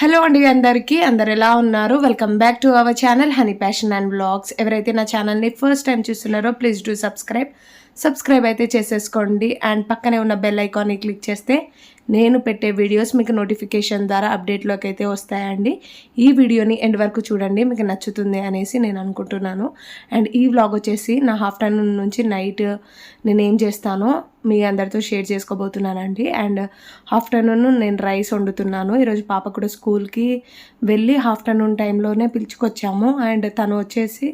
Hello అండి అందరికీ. అందరు ఎలా ఉన్నారు? Welcome back to our channel Honey Passion and Blogs ఎవరైతే నా ఛానల్ని ఫస్ట్ టైం చూస్తున్నారో ప్లీజ్ డూ సబ్స్క్రైబ్ సబ్స్క్రైబ్ అయితే చేసేసుకోండి. అండ్ పక్కనే ఉన్న బెల్ ఐకాన్ని క్లిక్ చేస్తే నేను పెట్టే వీడియోస్ మీకు నోటిఫికేషన్ ద్వారా అప్డేట్లోకి అయితే వస్తాయండి. ఈ వీడియోని ఎండ్ వరకు చూడండి. మీకు నచ్చుతుంది అనేసి నేను అనుకుంటున్నాను. అండ్ ఈ వ్లాగ్ వచ్చేసి నా ఆఫ్టర్నూన్ నుంచి నైట్ నేను ఏం చేస్తానో మీ అందరితో షేర్ చేసుకోబోతున్నానండి. అండ్ ఆఫ్టర్నూన్ నేను రైస్ వండుతున్నాను. ఈరోజు పాప కూడా స్కూల్కి వెళ్ళి ఆఫ్టర్నూన్ టైంలోనే పిలుచుకొచ్చాము. అండ్ తను వచ్చేసి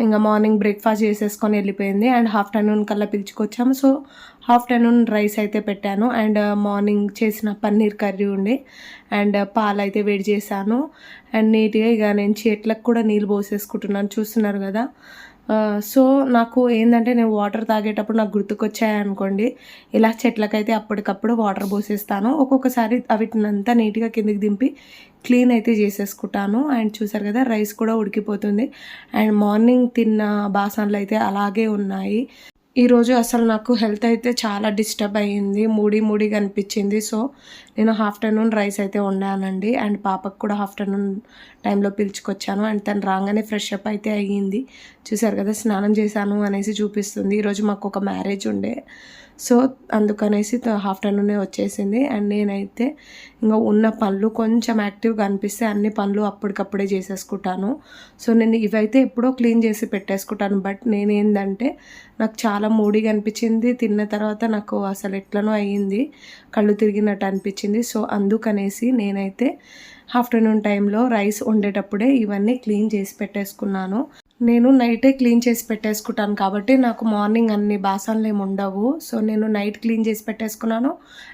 ఇంకా మార్నింగ్ బ్రేక్ఫాస్ట్ చేసేసుకొని వెళ్ళిపోయింది. అండ్ ఆఫ్టర్నూన్ కల్లా పిలుచుకొచ్చాము. సో ఆఫ్టర్నూన్ రైస్ అయితే పెట్టాను. అండ్ uh, మార్నింగ్ చేసిన పన్నీర్ కర్రీ ఉండే. అండ్ uh, పాలు అయితే వేడి చేశాను. అండ్ నీట్గా ఇక నేను చెట్లకు కూడా నీళ్ళు పోసేసుకుంటున్నాను. చూస్తున్నారు కదా? సో నాకు ఏంటంటే నేను వాటర్ తాగేటప్పుడు నాకు గుర్తుకొచ్చాయనుకోండి ఇలా చెట్లకైతే అప్పటికప్పుడు వాటర్ పోసేస్తాను. ఒక్కొక్కసారి అవిటినంతా నీట్గా కిందికి దింపి క్లీన్ అయితే చేసేసుకుంటాను. అండ్ చూసారు కదా రైస్ కూడా ఉడికిపోతుంది. అండ్ మార్నింగ్ తిన్న బాసనలు అయితే అలాగే ఉన్నాయి. ఈరోజు అసలు నాకు హెల్త్ అయితే చాలా డిస్టర్బ్ అయ్యింది మూడీ మూడీగా అనిపించింది. సో నేను ఆఫ్టర్నూన్ రైస్ అయితే వండానండి. అండ్ పాపకు కూడా ఆఫ్టర్నూన్ టైంలో పిలుచుకొచ్చాను. అండ్ తను రాగానే ఫ్రెష్ అప్ అయితే అయ్యింది. చూసారు కదా స్నానం చేశాను అనేసి చూపిస్తుంది. ఈరోజు మాకు ఒక మ్యారేజ్ ఉండే. సో అందుకనేసి ఆఫ్టర్నూనే వచ్చేసింది. అండ్ నేనైతే ఇంకా ఉన్న పనులు కొంచెం యాక్టివ్గా అనిపిస్తే అన్ని పనులు అప్పటికప్పుడే చేసేసుకుంటాను. సో నేను ఇవైతే ఎప్పుడో క్లీన్ చేసి పెట్టేసుకుంటాను. బట్ నేనేందంటే నాకు చాలా మూడిగా అనిపించింది. తిన్న తర్వాత నాకు అసలు ఎట్లనో అయ్యింది. కళ్ళు తిరిగినట్టు అనిపించింది. సో అందుకనేసి నేనైతే ఆఫ్టర్నూన్ టైంలో రైస్ వండేటప్పుడే ఇవన్నీ క్లీన్ చేసి పెట్టేసుకున్నాను. నేను నైటే క్లీన్ చేసి పెట్టేసుకుంటాను కాబట్టి నాకు మార్నింగ్ అన్ని బాసనలు ఏమి ఉండవు. సో నేను నైట్ క్లీన్ చేసి పెట్టేసుకున్నాను.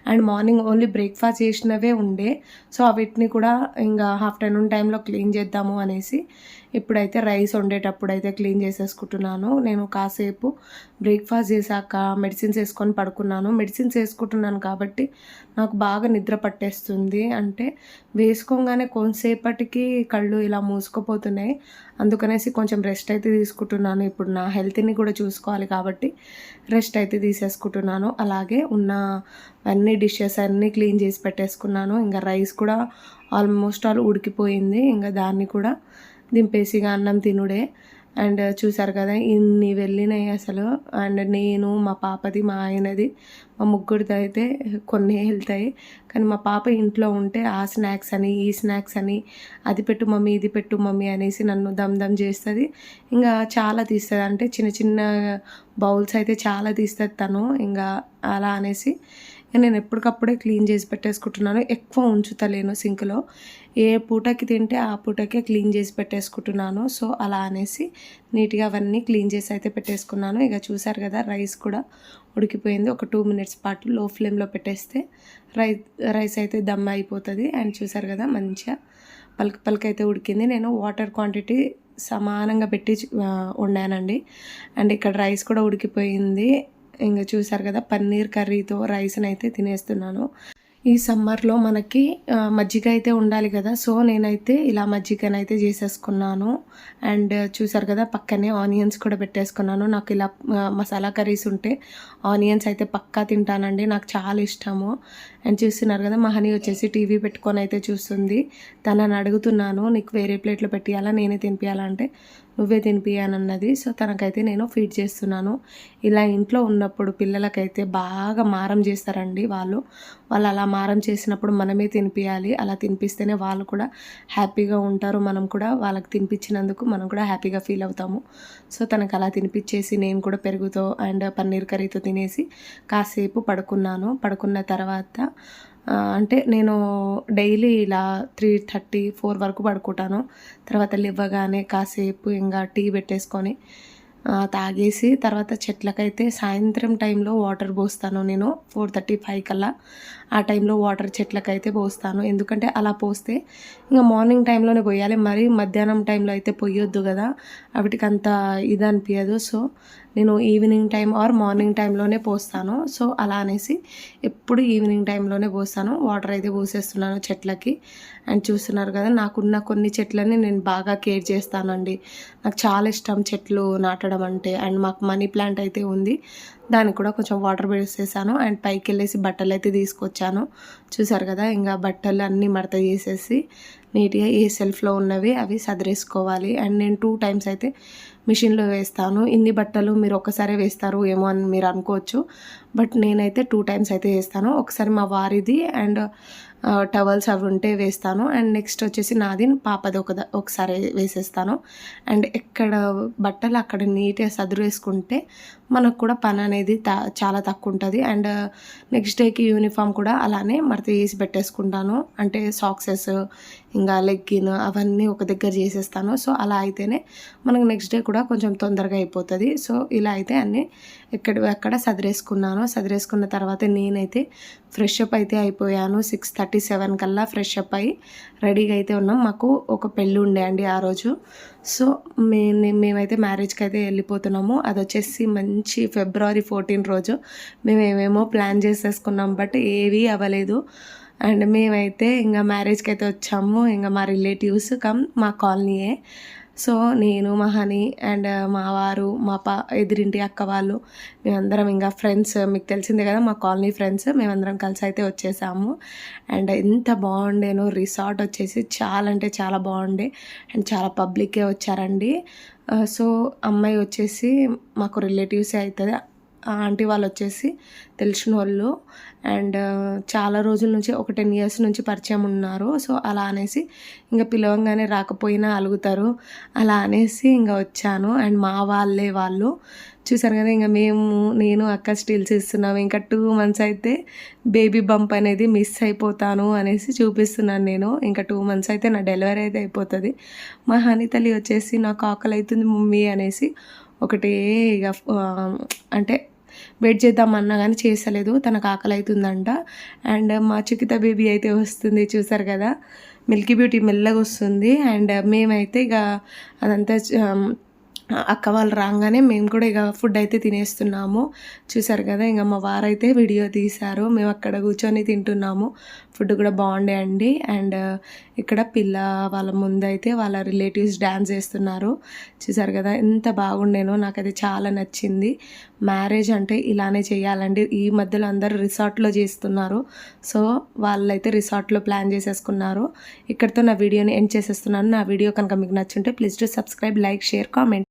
అండ్ మార్నింగ్ ఓన్లీ బ్రేక్ఫాస్ట్ చేసినవే ఉండే. సో వీటిని కూడా ఇంకా ఆఫ్టర్నూన్ టైంలో క్లీన్ చేద్దాము అనేసి. ఇప్పుడైతే రైస్ వండేటప్పుడు అయితే క్లీన్ చేసేసుకుంటున్నాను. నేను కాసేపు బ్రేక్ఫాస్ట్ చేశాక మెడిసిన్స్ వేసుకొని పడుకున్నాను. మెడిసిన్స్ వేసుకుంటున్నాను కాబట్టి నాకు బాగా నిద్ర పట్టేస్తుంది. అంటే వేసుకోగానే కొంతసేపటికి కళ్ళు ఇలా మూసుకుపోతున్నాయి. అందుకనేసి కొంచెం రెస్ట్ అయితే తీసుకుంటున్నాను. ఇప్పుడు నా హెల్త్ని కూడా చూసుకోవాలి కాబట్టి రెస్ట్ అయితే తీసేసుకుంటున్నాను. అలాగే ఉన్న అన్ని డిషెస్ అన్నీ క్లీన్ చేసి పెట్టేసుకున్నాను. ఇంకా రైస్ కూడా ఆల్మోస్ట్ ఆల్ ఉడికిపోయింది. ఇంకా దాన్ని కూడా దింపేసి అన్నం తినుడే. అండ్ చూసారు కదా ఇన్ని వెళ్ళినాయి అసలు. అండ్ నేను మా పాపది మా ఆయనది మా ముగ్గురిది అయితే కొన్ని వెళ్తాయి కానీ మా పాప ఇంట్లో ఉంటే ఆ స్నాక్స్ అని ఈ స్నాక్స్ అని అది పెట్టు మమ్మీ ఇది పెట్టు మమ్మీ అనేసి నన్ను దమ్ దమ్ చేస్తుంది. ఇంకా చాలా తీస్తుంది. అంటే చిన్న చిన్న బౌల్స్ అయితే చాలా తీస్తుంది తను. ఇంకా అలా అనేసి నేను ఎప్పటికప్పుడే క్లీన్ చేసి పెట్టేసుకుంటున్నాను. ఎక్కువ ఉంచుతలేను సింక్లో. ఏ పూటకి తింటే ఆ పూటకే క్లీన్ చేసి పెట్టేసుకుంటున్నాను. సో అలా అనేసి నీట్గా అవన్నీ క్లీన్ చేసి అయితే పెట్టేసుకున్నాను. ఇక చూసారు కదా రైస్ కూడా ఉడికిపోయింది. ఒక టూ మినిట్స్ పాటు లో ఫ్లేమ్లో పెట్టేస్తే రైస్ రైస్ అయితే దమ్ అయిపోతుంది. అండ్ చూసారు కదా మంచిగా పలక పలక అయితే ఉడికింది. నేను వాటర్ క్వాంటిటీ సమానంగా పెట్టి వండానండి. అండ్ ఇక్కడ రైస్ కూడా ఉడికిపోయింది. ఇంకా చూసారు కదా పన్నీర్ కర్రీతో రైస్ని అయితే తినేస్తున్నాను. ఈ సమ్మర్లో మనకి మజ్జిగ అయితే ఉండాలి కదా. సో నేనైతే ఇలా మజ్జిగనైతే చేసేసుకున్నాను. అండ్ చూసారు కదా పక్కనే ఆనియన్స్ కూడా పెట్టేసుకున్నాను. నాకు ఇలా మసాలా కర్రీస్ ఉంటే ఆనియన్స్ అయితే పక్కా తింటానండి. నాకు చాలా ఇష్టము. అండ్ చూస్తున్నారు కదా మహని వచ్చేసి టీవీ పెట్టుకొని అయితే చూస్తుంది. తనని అడుగుతున్నాను నీకు వేరే ప్లేట్లో పెట్టియాలా? నేనే తినిపించాలంటే నువ్వే తినిపియానన్నది సో తనకైతే నేను ఫీడ్ చేస్తున్నాను. ఇలా ఇంట్లో ఉన్నప్పుడు పిల్లలకైతే బాగా మారం చేస్తారండి వాళ్ళు. వాళ్ళు అలా మారం చేసినప్పుడు మనమే తినిపించాలి అలా తినిపిస్తేనే వాళ్ళు కూడా హ్యాపీగా ఉంటారు. మనం కూడా వాళ్ళకి తినిపించినందుకు మనం కూడా హ్యాపీగా ఫీల్ అవుతాము. సో తనకు అలా తినిపించేసి నేను కూడా పెరుగుతో అండ్ పన్నీర్ కర్రీతో తినేసి కాసేపు పడుకున్నాను. పడుకున్న తర్వాత అంటే నేను డైలీ ఇలా త్రీ థర్టీ ఫోర్ వరకు పడుకుంటాను. తర్వాత లేవగానే కాసేపు ఇంకా టీ పెట్టేసుకొని తాగేసి తర్వాత చెట్లకైతే సాయంత్రం టైంలో వాటర్ పోస్తాను నేను ఫోర్ థర్టీ ఫైవ్ కల్లా. ఆ టైంలో వాటర్ చెట్లకైతే పోస్తాను. ఎందుకంటే అలా పోస్తే ఇంకా మార్నింగ్ టైంలోనే పోయాలి. మరి మధ్యాహ్నం టైంలో అయితే పోయొద్దు కదా. వాటికి అంత ఇది అనిపించదు సో నేను ఈవినింగ్ టైం ఆర్ మార్నింగ్ టైంలోనే పోస్తాను. సో అలా అనేసి ఎప్పుడు ఈవినింగ్ టైంలోనే పోస్తాను. వాటర్ అయితే పోసేస్తున్నాను చెట్లకి. అండ్ చూస్తున్నారు కదా నాకున్న కొన్ని చెట్లని నేను బాగా కేర్ చేస్తానండి. నాకు చాలా ఇష్టం చెట్లు నాటడం అంటే. అండ్ మాకు మనీ ప్లాంట్ అయితే ఉంది. దానికి కూడా కొంచెం వాటర్ వేసేసాను అండ్ పైకి వెళ్ళేసి బట్టలు అయితే తీసుకొచ్చాను. చూసారు కదా ఇంకా బట్టలు అన్నీ మడత చేసేసి నీట్గా ఏ సెల్ఫ్లో ఉన్నవి అవి సదిరేసుకోవాలి. అండ్ నేను టూ టైమ్స్ అయితే మిషన్లో వేస్తాను. ఇన్ని బట్టలు మీరు ఒక్కసారే వేస్తారు ఏమో అని మీరు అనుకోవచ్చు. బట్ నేనైతే టూ టైమ్స్ అయితే వేస్తాను. ఒకసారి మా వారిది అండ్ టవల్స్ అవి ఉంటే వేస్తాను. అండ్ నెక్స్ట్ వచ్చేసి నాది పాపది ఒక ఒకసారి వేసేస్తాను. అండ్ ఎక్కడ బట్టలు అక్కడ నీట్గా సదురు వేసుకుంటే మనకు కూడా పని అనేది తా చాలా తక్కువ ఉంటుంది అండ్ నెక్స్ట్ డేకి యూనిఫామ్ కూడా అలానే మడత వేసి పెట్టేసుకుంటాను. అంటే సాక్సెస్ ఇంకా లెగ్గిన్ అవన్నీ ఒక దగ్గర చేసేస్తాను. సో అలా అయితేనే మనకు నెక్స్ట్ డే కూడా కొంచెం తొందరగా అయిపోతుంది. సో ఇలా అయితే అన్నీ ఎక్కడ అక్కడ సదిరేసుకున్నాను సదిరేసుకున్న తర్వాత నేనైతే ఫ్రెష్ అప్ అయితే అయిపోయాను. సిక్స్ థర్టీ సెవెన్ కల్లా ఫ్రెష్ అప్ అయ్యి రెడీగా అయితే ఉన్నాం. మాకు ఒక పెళ్ళి ఉండే అండి ఆ రోజు. సో మే మేమైతే మ్యారేజ్కి అయితే వెళ్ళిపోతున్నాము. అది వచ్చేసి మంచి ఫిబ్రవరి ఫోర్టీన్ రోజు. మేము ఏమేమో ప్లాన్ చేసేసుకున్నాం బట్ ఏవీ అవ్వలేదు. అండ్ మేమైతే ఇంకా మ్యారేజ్కి అయితే వచ్చాము. ఇంకా మా రిలేటివ్స్ కమ్ మా కాలనీయే. సో నేను మా హనీ అండ్ మా వారు మా పా ఎదురింటి అక్క వాళ్ళు మేమందరం ఇంకా ఫ్రెండ్స్. మీకు తెలిసిందే కదా మా కాలనీ ఫ్రెండ్స్. మేమందరం కలిసి అయితే వచ్చేసాము. అండ్ ఎంత బాగుండేనో రిసార్ట్ వచ్చేసి చాలా అంటే చాలా బాగుండే. అండ్ చాలా పబ్లిక్కే వచ్చారండి. సో అమ్మాయి వచ్చేసి మాకు రిలేటివ్సే అవుతుంది. ఆంటీ వాళ్ళు వచ్చేసి తెలిసిన వాళ్ళు. అండ్ చాలా రోజుల నుంచి ఒక టెన్ ఇయర్స్ నుంచి పరిచయం ఉన్నారు. సో అలా అనేసి ఇంకా పిలవంగానే రాకపోయినా అలుగుతారు. అలా అనేసి ఇంకా వచ్చాను. అండ్ మా వాళ్ళే వాళ్ళు. చూసారు కదా ఇంకా మేము నేను అక్క స్టిల్స్ ఇస్తున్నాము ఇంకా టూ మంత్స్ అయితే బేబీ బంప్ అనేది మిస్ అయిపోతాను అనేసి చూపిస్తున్నాను నేను. ఇంకా టూ మంత్స్ అయితే నా డెలివరీ అయితే అయిపోతుంది. మా హనీ తల్లి వచ్చేసి నాకు ఆకలి అవుతుంది మమ్మీ అనేసి ఒకటే ఇక అంటే వెయిట్ చేద్దామన్నా కానీ చేసలేదు తనకు ఆకలి అవుతుందంట అండ్ మా చికిత బేబీ అయితే వస్తుంది చూసారు కదా? మిల్కీ బ్యూటీ మెల్లగా వస్తుంది అండ్ మేమైతే ఇక అదంతా అక్క వాళ్ళు రాగానే మేము కూడా ఇక ఫుడ్ అయితే తినేస్తున్నాము. చూసారు కదా ఇంకా మా వారైతే వీడియో తీశారు. మేము అక్కడ కూర్చొని తింటున్నాము. ఫుడ్ కూడా బాగుండే అండి. అండ్ uh, ఇక్కడ పిల్ల వాళ్ళ ముందైతే వాళ్ళ రిలేటివ్స్ డ్యాన్స్ చేస్తున్నారు. చూసారు కదా ఎంత బాగుండేనో నాకైతే చాలా నచ్చింది. మ్యారేజ్ అంటే ఇలానే చేయాలండి. ఈ మధ్యలో అందరూ రిసార్ట్లో చేస్తున్నారు. సో వాళ్ళైతే రిసార్ట్లో ప్లాన్ చేసేసుకున్నారు. ఇక్కడితో నా వీడియోని ఎండ్ చేసేస్తున్నాను. నా వీడియో కనుక మీకు నచ్చుంటే please to subscribe like share comment